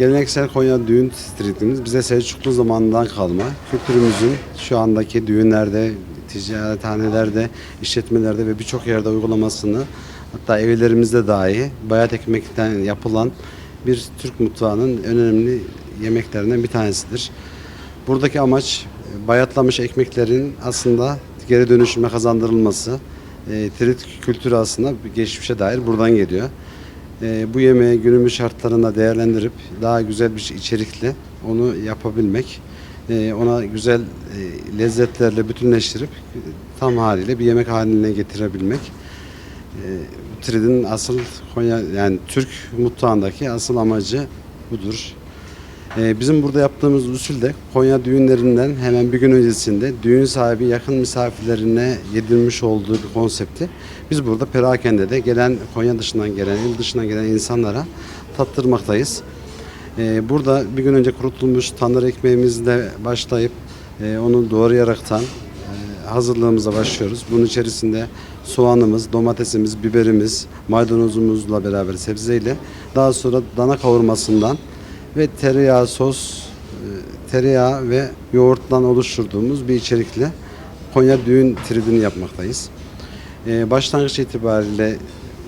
Geleneksel Konya düğün streetimiz bize Selçuklu zamanından kalma. Kültürümüzün şu andaki düğünlerde, ticarethanelerde, işletmelerde ve birçok yerde uygulamasını hatta evlerimizde dahi bayat ekmekten yapılan bir Türk mutfağının önemli yemeklerinden bir tanesidir. Buradaki amaç bayatlamış ekmeklerin aslında geri dönüşüme kazandırılması. E, trit kültürü aslında geçmişe dair buradan geliyor. E, bu yemeği günümüz şartlarında değerlendirip daha güzel bir içerikle onu yapabilmek, e, ona güzel e, lezzetlerle bütünleştirip e, tam haliyle bir yemek haline getirebilmek. E, Trid'in asıl Konya yani Türk mutfağındaki asıl amacı budur. Ee, Bizim burada yaptığımız usul de Konya düğünlerinden hemen bir gün öncesinde düğün sahibi yakın misafirlerine yedirmiş olduğu bir konsepti biz burada perakende de gelen Konya dışından gelen, il dışından gelen insanlara tattırmaktayız. Ee, Burada bir gün önce kurutulmuş tandır ekmeğimizle başlayıp e, onu doğrayaraktan e, hazırlığımıza başlıyoruz. Bunun içerisinde soğanımız, domatesimiz, biberimiz, maydanozumuzla beraber sebzeyle daha sonra dana kavurmasından ve tereyağı sos, e, tereyağı ve yoğurttan oluşturduğumuz bir içerikle Konya düğün tridini yapmaktayız. E, başlangıç itibariyle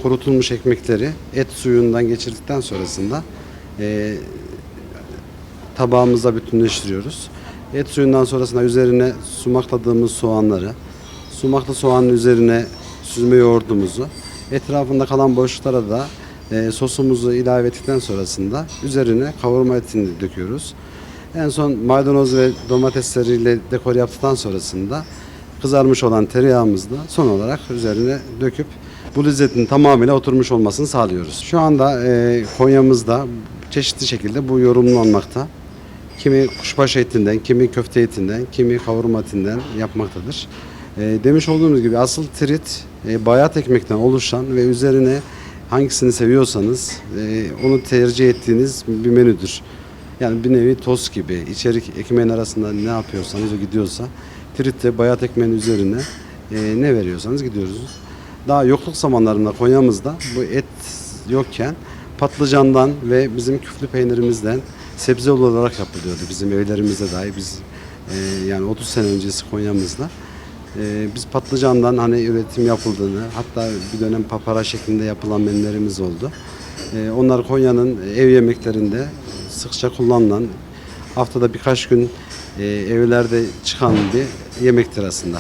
kurutulmuş ekmekleri et suyundan geçirdikten sonrasında e, bütünleştiriyoruz. Et suyundan sonrasında üzerine sumakladığımız soğanları, sumaklı soğanın üzerine süzme yoğurdumuzu, etrafında kalan boşluklara da e, sosumuzu ilave ettikten sonrasında üzerine kavurma etini döküyoruz. En son maydanoz ve domatesleriyle dekor yaptıktan sonrasında kızarmış olan tereyağımızı da son olarak üzerine döküp bu lezzetin tamamıyla oturmuş olmasını sağlıyoruz. Şu anda e, Konya'mızda çeşitli şekilde bu yorumlanmakta. Kimi kuşbaşı etinden, kimi köfte etinden, kimi kavurma etinden yapmaktadır. E, demiş olduğumuz gibi asıl trit e, bayat ekmekten oluşan ve üzerine hangisini seviyorsanız e, onu tercih ettiğiniz bir menüdür. Yani bir nevi tost gibi içerik ekmeğin arasında ne yapıyorsanız o gidiyorsa trit de bayat ekmeğin üzerine e, ne veriyorsanız gidiyoruz. Daha yokluk zamanlarında Konya'mızda bu et yokken patlıcandan ve bizim küflü peynirimizden sebze olarak yapılıyordu bizim evlerimizde dahi biz e, yani 30 sene öncesi Konya'mızda e, biz patlıcandan hani üretim yapıldığını hatta bir dönem papara şeklinde yapılan menülerimiz oldu. E, onlar Konya'nın ev yemeklerinde sıkça kullanılan haftada birkaç gün e, evlerde çıkan bir yemektir aslında.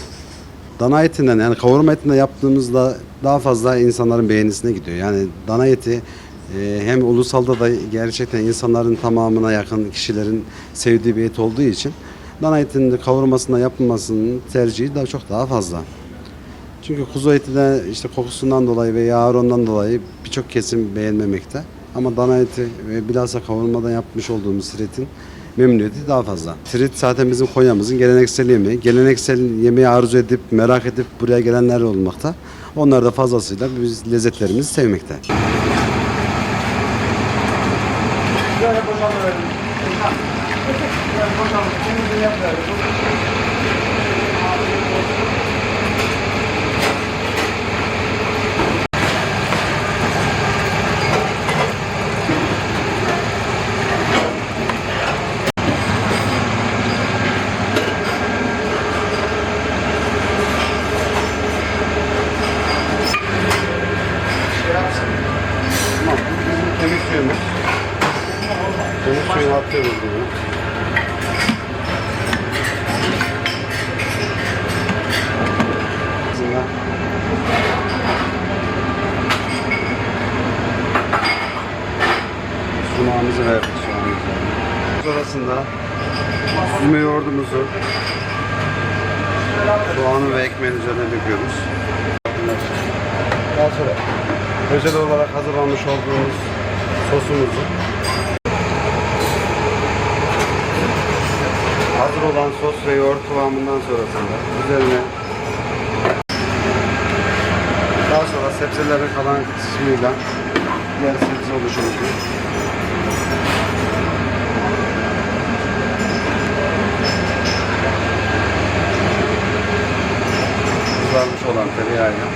Dana etinden yani kavurma etinden yaptığımızda daha fazla insanların beğenisine gidiyor. Yani dana eti e, hem ulusalda da gerçekten insanların tamamına yakın kişilerin sevdiği bir et olduğu için dana etinin kavurmasında yapılmasının tercihi daha çok daha fazla. Çünkü kuzu eti de işte kokusundan dolayı ve yağ dolayı birçok kesim beğenmemekte. Ama dana eti ve bilhassa kavurmadan yapmış olduğumuz siretin memnuniyeti daha fazla. Trit zaten bizim Konya'mızın geleneksel yemeği. Geleneksel yemeği arzu edip, merak edip buraya gelenler olmakta. Onlar da fazlasıyla biz lezzetlerimizi sevmekte. Suyunu atıyoruz bunu. Sumağımızı verdik an. Sonrasında süzme yoğurdumuzu soğanı ve ekmeğin üzerine döküyoruz. Daha sonra özel olarak hazırlanmış olduğumuz sosumuzu hazır olan sos ve yoğurt kıvamından sonrasında üzerine daha sonra sebzelerin kalan kısmıyla diğer sebze oluşumunu kızarmış olan tereyağıyla.